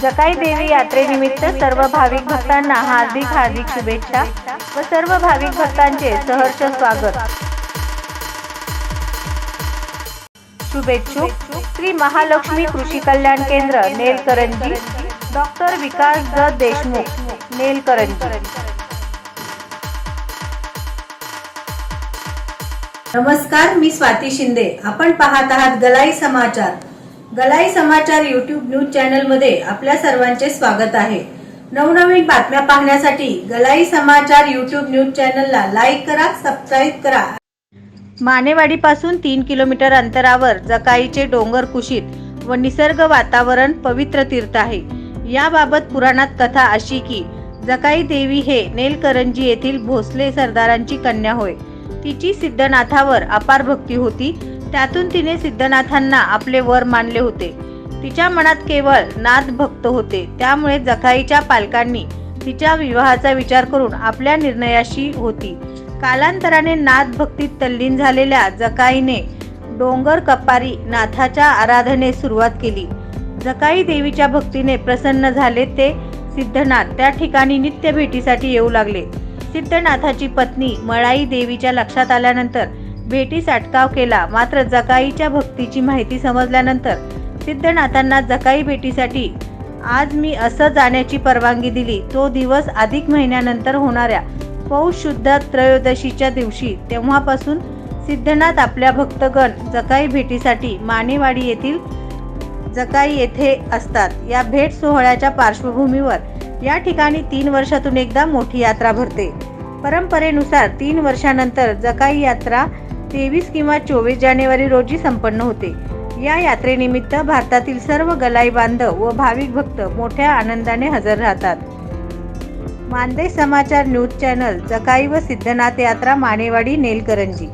जकाई देवी यात्रेनिमित्त सर्व भाविक भक्तांना हार्दिक हार्दिक शुभेच्छा व सर्व भाविक भक्तांचे सहर्ष स्वागत. शुभेच्छुक श्री महालक्ष्मी कृषी कल्याण केंद्र नेलकरंजी डॉक्टर विकास द देशमुख नेलकरंजी. नमस्कार मी स्वाती शिंदे. आपण पाहत आहात गलाई समाचार. गलाई समाचार युट्यूब न्यूज चॅनलमध्ये आपल्या सर्वांचे स्वागत आहे. नवनवीन बातम्या पाहण्यासाठी गलाई समाचार युट्यूब न्यूज चॅनलला लाईक करा सबस्क्राईब करा. मानेवाडीपासून तीन किलोमीटर अंतरावर जकाईचे डोंगर कुशीत व निसर्ग वातावरण पवित्र तीर्थ आहे. याबाबत पुराणात कथा अशी की जकाई देवी हे नेलकरंजी येथील भोसले सरदारांची कन्या होय. तिची सिद्धनाथावर अपार भक्ती होती त्यातून तिने सिद्धनाथांना आपले वर मानले होते. तिच्या मनात केवळ नाथ भक्त होते. त्यामुळे जकाईच्या पालकांनी तिच्या विवाहाचा विचार करून आपल्या निर्णयाशी होती. कालांतराने नाथ भक्तीत तल्लीन झालेल्या जकाईने डोंगर कपारी नाथाच्या आराधनेस सुरुवात केली. जकाई देवीच्या भक्तीने प्रसन्न झाले ते सिद्धनाथ त्या ठिकाणी नित्य भेटीसाठी येऊ लागले. सिद्धनाथाची पत्नी मळाई देवीच्या लक्षात आल्यानंतर भेटीस अटकाव केला. मात्र जकाईच्या भक्तीची माहिती समजल्यानंतर सिद्धनाथांना जकाई भेटीसाठी आज मी असं जाण्याची परवानगी दिली. तो दिवस अधिक महिन्यानंतर होणाऱ्या पौष शुद्ध त्रयोदशीच्या दिवशी. तेव्हापासून सिद्धनाथ आपल्या भक्तगण जकाई भेटीसाठी मानेवाडी येथील जकाई येथे असतात. या भेट सोहळ्याच्या पार्श्वभूमीवर या ठिकाणी तीन वर्षातून एकदा मोठी यात्रा भरते. परंपरेनुसार तीन वर्षानंतर जकाई यात्रा तेवीस किंवा चोवीस जानेवारी रोजी संपन्न होते. या यात्रेनिमित्त भारतातील सर्व गलाई बांधव व भाविक भक्त मोठ्या आनंदाने हजर राहतात. मानदेश समाचार न्यूज चॅनल जकाई व सिद्धनाथ यात्रा मानेवाडी नेलकरंजी.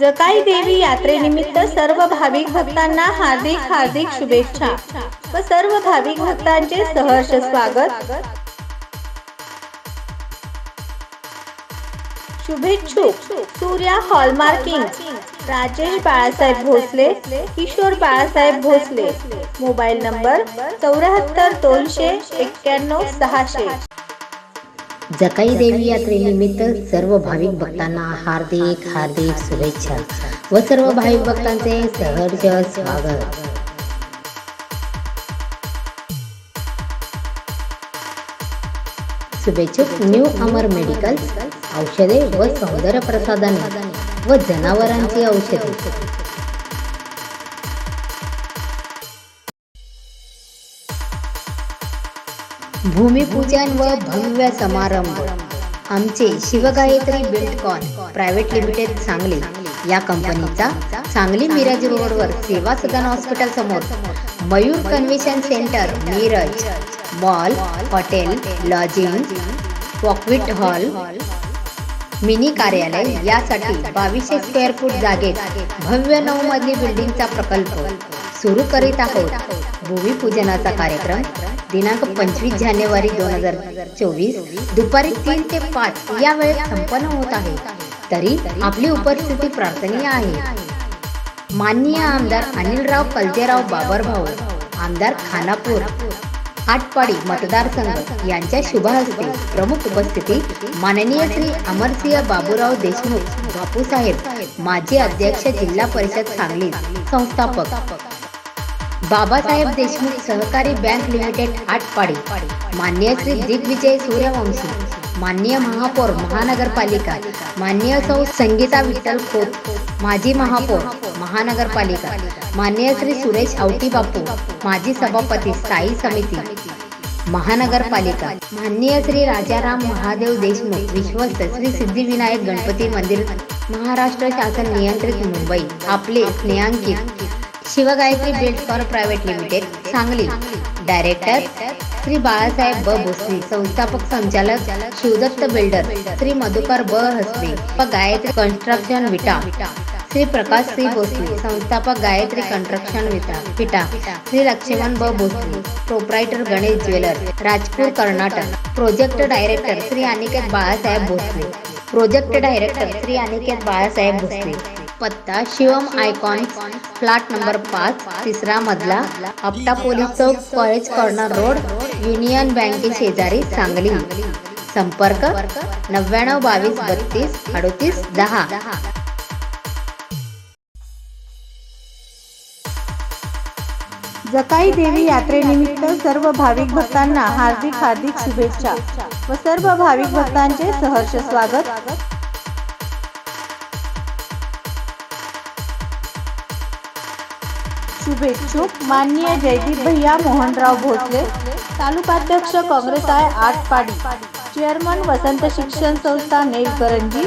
जकाई देवी यात्रेनिमित्त सर्व भाविक भक्तांना हार्दिक हार्दिक शुभेच्छा. व सर्व भाविक भक्तांचे सहर्ष स्वागत. शुभेच्छुक Surya hallmarking Rajesh Balasaheb Bhosale Kishor Balasaheb Bhosale. Mobile number चौऱ्याहत्तर दोनशे एक्क्याण्णव सहाशे. जकाई देवी यात्रेनिमित्त सर्व भाविक भक्तांना हार्दिक हार्दिक शुभेच्छा व सर्व भाविक भक्तांचे सहर्ष स्वागत. शुभेच्छुक न्यू अमर मेडिकल औषधे व सौंदर्य प्रसाधने व जनावरांची औषधे. भूमिपूजन व भव्य समारंभ. आमचे Shivgayatri buildcon private limited Sangli या कंपनीचा सांगली मिरज रोडवर सेवा सदन हॉस्पिटल समोर Mayur convention centre Miraj mall hotel lodging वॉकविट hall mini कार्यालय यासाठी बावीसशे स्क्वेअर फूट जागेत भव्य नऊ मजली बिल्डिंगचा प्रकल्प सुरू करीत आहोत. भूमिपूजनाचा कार्यक्रम दिनांक पंचवीस जानेवारी दोन हजार चोवीस दुपारी तीन ते पाच या वेळेत संपन्न होत आहे. तरी आपली उपस्थिती प्रार्थनीय आहे. माननीय आमदार अनिलराव पलजेराव बाबर भाऊ आमदार खानापूर आटपाडी मतदारसंघ यांच्या शुभ हस्ते प्रमुख उपस्थिती माननीय श्री अमरसिंह बाबूराव देशमुख बापूसाहेब माजी अध्यक्ष जिल्हा परिषद सांगली संस्थापक बाबासाहेब देशमुख सहकारी बँक लिमिटेड आटपाडी. मान्य श्री दिग्विजय सूर्यवंशी. माननीय महापौर महानगरपालिका. माननीय सौ संगीता विठ्ठल खोत. माजी महापौर महानगरपालिका. माननीय श्री सुरेश आवटी बापू माजी सभापती स्थायी समिती. महानगरपालिका. माननीय श्री राजाराम महादेव देशमुख. विश्वस्त श्री सिद्धिविनायक गणपती मंदिर. महाराष्ट्र शासन नियंत्रित मुंबई. आपले Snehankit. Shivgayatri build for private limited Sangli. Director Shri Balasaheb ब. भोसले संस्थापक संचालक शिवदत्त बिल्डर श्री मधुकर ब. हसबे व गायत्री कन्स्ट्रक्शन विटा. श्री प्रकाश श्री भोसले संस्थापक गायत्री कन्स्ट्रक्शन विटा. विटा. श्री लक्ष्मण ब. Bhosale proprietor Ganesh jeweller Rajpur Karnataka. Project director Shri Aniket Balasaheb Bhosale. Project director Shri Aniket Balasaheb Bhosale. पत्ता शिवम आयकॉन फ्लॅट नंबर पाच तिसरा मधला आपटापोली चौक कॉलेज कॉर्नर रोड युनियन बँके शेजारी सांगली. संपर्क नव्याण्णव बावीस बत्तीस अडतीस दहा. जकाई देवी यात्रेनिमित्त सर्व भाविक भक्तांना हार्दिक हार्दिक शुभेच्छा व सर्व भाविक भक्तांचे सहर्ष स्वागत. शुभेच्छुक माननीय जयदीप भैया मोहनराव भोसले तालुकाध्यक्ष काँग्रेस आहे आटपाडी चेअरमन वसंत शिक्षण संस्था Nelkaranji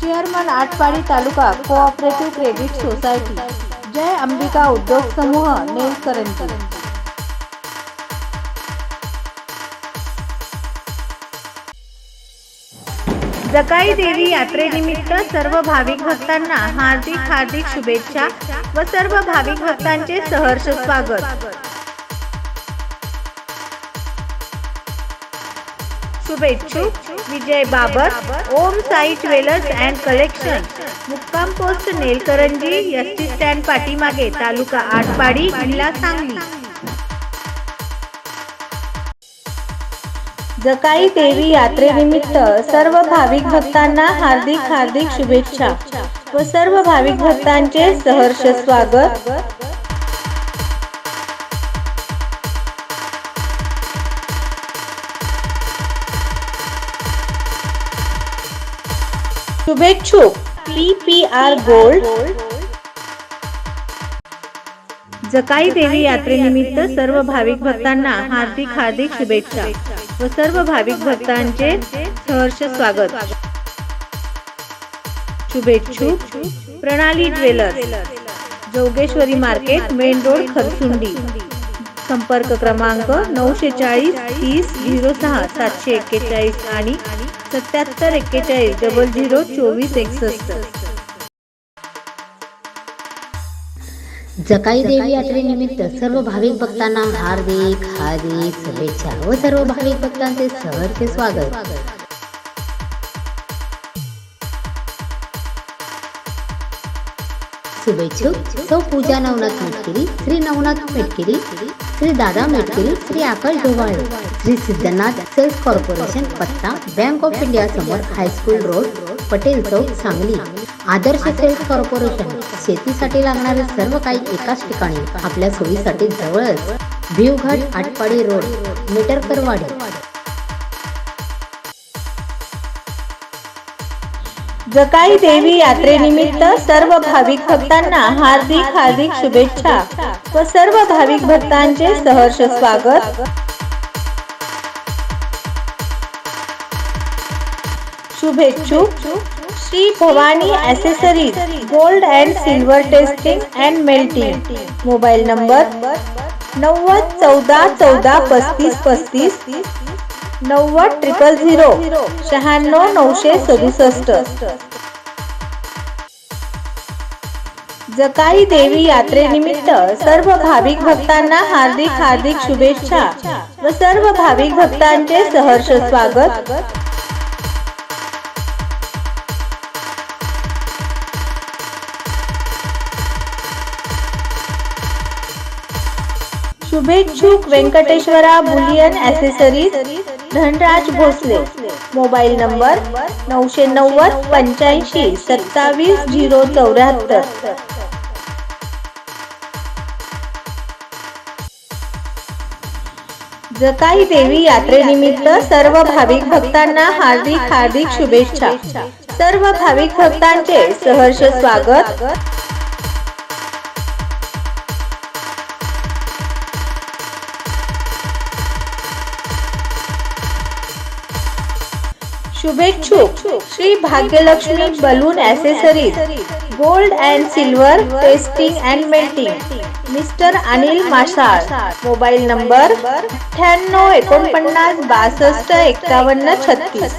chairman Atpadi taluka cooperative credit society Jai Ambika उद्योग समूह नेलकरंजी. जकाई देवी यात्रेनिमित्त सर्व भाविक भक्तांना हार्दिक हार्दिक शुभेच्छा व सर्व भाविक भक्तांचे सहर्ष स्वागत. शुभेच्छुक Vijay Babar Om Sai jewellers and collection. मुक्काम post Nelkaranji S T stand पाठीमागे तालुका आटपाडी जिल्हा सांगली. जकाई देवी यात्रेनिमित्त सर्व भाविक भक्तांना हार्दिक हार्दिक शुभेच्छा व सर्व भाविक भक्तांचे सहर्ष स्वागत. शुभेच्छुक P P R gold. Jakai Devi यात्रेनिमित्त सर्व भाविक भक्तांना हार्दिक हार्दिक शुभेच्छा. व सर्व भाविक भक्तांचे सहर्ष स्वागत. शुभेच्छुक Pranali jewellers Jogeshwari market main road Kharsundi. संपर्क क्रमांक नऊशे चाळीस तीस झिरो सहा सातशे एक्केचाळीस आणि सत्याहत्तर एक्केचाळीस डबल झिरो चोवीस एकसष्ट. जकाई देवी यात्रेनिमित्त सर्व भाविक भक्तांना हार्दिक हार्दिक शुभेच्छा व सर्व भाविक भक्तांचे सहर्ष स्वागत. शुभेच्छुक सौ पूजा नवनाथ मेटकिरी श्री नवनाथ मेटकिरी श्री दादा मेटकिरी श्री आकाश ढोबाळे श्री सिद्धनाथ सेल्स कॉर्पोरेशन पत्ता बँक ऑफ इंडिया समोर हायस्कूल रोड पटेल चौक सांगली. आदर्श सेल्स कॉर्पोरेशन शेतीसाठी लागणारे सर्व काही एकाच ठिकाणी आपल्या सोयीसाठी जवळच. भिवघाट आटपाडी रोड मीटरकरवाडी जकाई देवी यात्रेनिमित्त सर्व भाविक भक्तांना हार्दिक हार्दिक शुभेच्छा व सर्व भाविक भक्तांचे सहर्ष स्वागत. शुभेच्छुक. Shri Bhavani accessories gold and silver testing and melting mobile number नव्वद चौदा चौदा पस्तीस पस्तीस नव्वद ट्रिपल झिरो शहाण्णव नऊशे सदुसष्ट. जकाई देवी यात्रेनिमित्त सर्व भाविक भक्तांना हार्दिक हार्दिक शुभेच्छा व सर्व भाविक भक्तांचे सहर्ष स्वागत. शुभेच्छुक Venkateshwara bullion accessories Dhanraj Bhosale. Mobile number नऊशे नव्वद पंच्याऐंशी सत्तावीस झिरो चौऱ्याहत्तर. जकाई देवी यात्रेनिमित्त सर्व भाविक भक्तांना हार्दिक हार्दिक शुभेच्छा. सर्व भाविक भक्तांचे सहर्ष स्वागत. शुभेच्छुक Shri Bhagyalakshmi bullion accessories gold and silver testing and melting mister Anil Masal mobile number अठ्ठ्याण्णव एकोणपन्नास बासष्ट एकावन्न छत्तीस.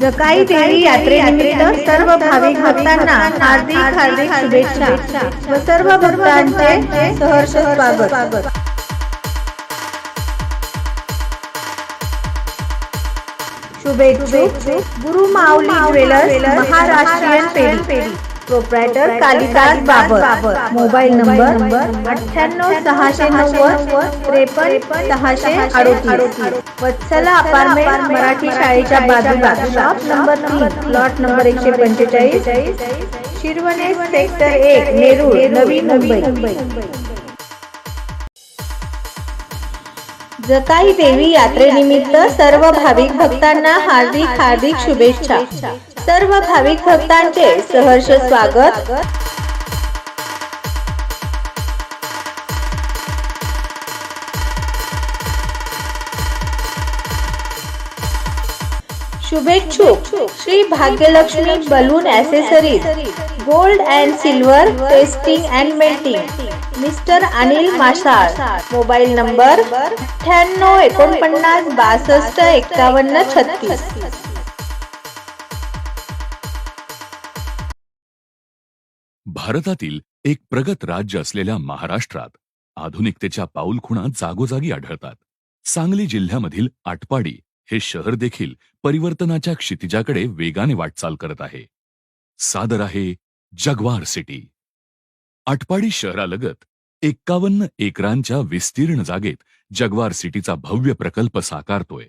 जकाई देवी यात्रेनिमित्त सर्व भाविक भक्तांना हार्दिक हार्दिक शुभेच्छा व सर्व भक्तांचे सहर्ष स्वागत. शुभेच्छुक गुरु माऊली ज्वेलर्स महाराष्ट्रीयन पेढी. Proprietor Kalidas Babar. Mobile number अठ्ठ्याण्णव सहाशे नव्वद त्रेपन्न सहाशे अडोतीस. वत्सला अपार्टमेंट मराठी शाळेच्या बाजूला. शॉप नंबर तीन प्लॉट नंबर एकशे पंचेचाळीस. शिरवणे सेक्टर एक नेरूळ नवी मुंबई. जकाई देवी यात्रेनिमित्त सर्व भाविक भक्तांना हार्दिक हार्दिक शुभेच्छा. सर्व भाविक भक्तांचे सहर्ष स्वागत. शुभेच्छुक Shri Bhagyalakshmi bullion accessories gold and silver testing and melting mister Anil Masal. Mobile number अठ्ठ्याण्णव एकोणपन्नास बासष्ट एकावन्न छत्तीस. भारतातील एक प्रगत राज्य असलेल्या महाराष्ट्रात आधुनिकतेच्या पाऊलखुणा जागोजागी आढळतात. सांगली जिल्ह्यामधील आटपाडी हे शहर देखील परिवर्तनाच्या क्षितिजाकडे वेगाने वाटचाल करत आहे. सादर आहे जगवार सिटी. आटपाडी शहरालगत एक्कावन्न एकरांच्या विस्तीर्ण जागेत जगवार सिटीचा भव्य प्रकल्प साकारतोय.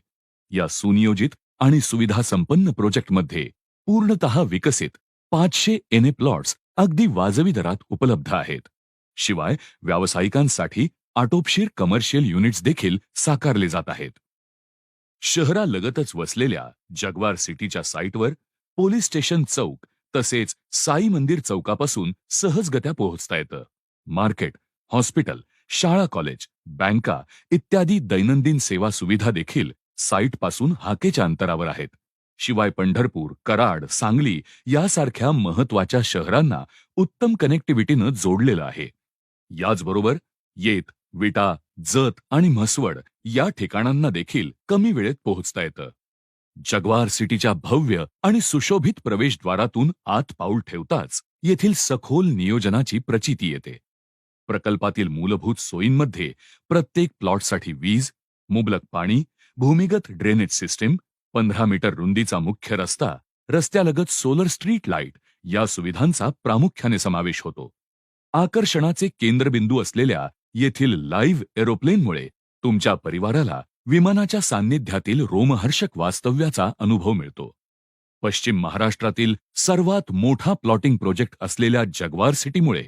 या सुनियोजित आणि सुविधा संपन्न प्रोजेक्टमध्ये पूर्णतः विकसित पाचशे एने प्लॉट्स अगदी वाजवी दरात उपलब्ध आहेत. शिवाय व्यावसायिकांसाठी आटोपशीर कमर्शियल युनिट्स देखील साकारले जात आहेत. शहरालगतच वसलेल्या जगवार सिटीच्या साईटवर पोलीस स्टेशन चौक तसेच साई मंदिर चौकापासून सहजगत्या पोहोचता येतं. मार्केट हॉस्पिटल शाळा कॉलेज बँका इत्यादी दैनंदिन सेवा सुविधा देखील साईटपासून हाकेच्या अंतरावर आहेत. शिवाय पंढरपूर कराड सांगली यासारख्या महत्त्वाच्या शहरांना उत्तम कनेक्टिव्हिटीनं जोडलेलं आहे. याचबरोबर येत विटा जत आणि म्हसवड या ठिकाणांना देखील कमी वेळेत पोहोचता येतं. जगवार सिटीच्या भव्य आणि सुशोभित प्रवेशद्वारातून आत पाऊल ठेवताच येथील सखोल नियोजनाची प्रचिती येते. प्रकल्पातील मूलभूत सोयींमध्ये प्रत्येक प्लॉटसाठी वीज मुबलक पाणी भूमिगत ड्रेनेज सिस्टीम पंधरा मीटर रुंदीचा मुख्य रस्ता रस्त्यालगत सोलर स्ट्रीट लाइट या सुविधांचा प्रामुख्याने समावेश होतो. आकर्षणाचे केंद्रबिंदू असलेल्या येथील लाईव्ह एरोप्लेनमुळे तुमच्या परिवाराला विमानाच्या सान्निध्यातील रोमहर्षक वास्तव्याचा अनुभव मिळतो. पश्चिम महाराष्ट्रातील सर्वात मोठा प्लॉटिंग प्रोजेक्ट असलेल्या जगवार सिटीमुळे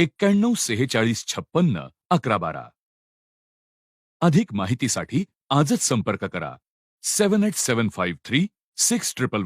एक्क्याण्णव सेहेचाळीस छप्पन्न अकरा बारा. अधिक माहितीसाठी आजच संपर्क करा. Seven eight seven five three six triple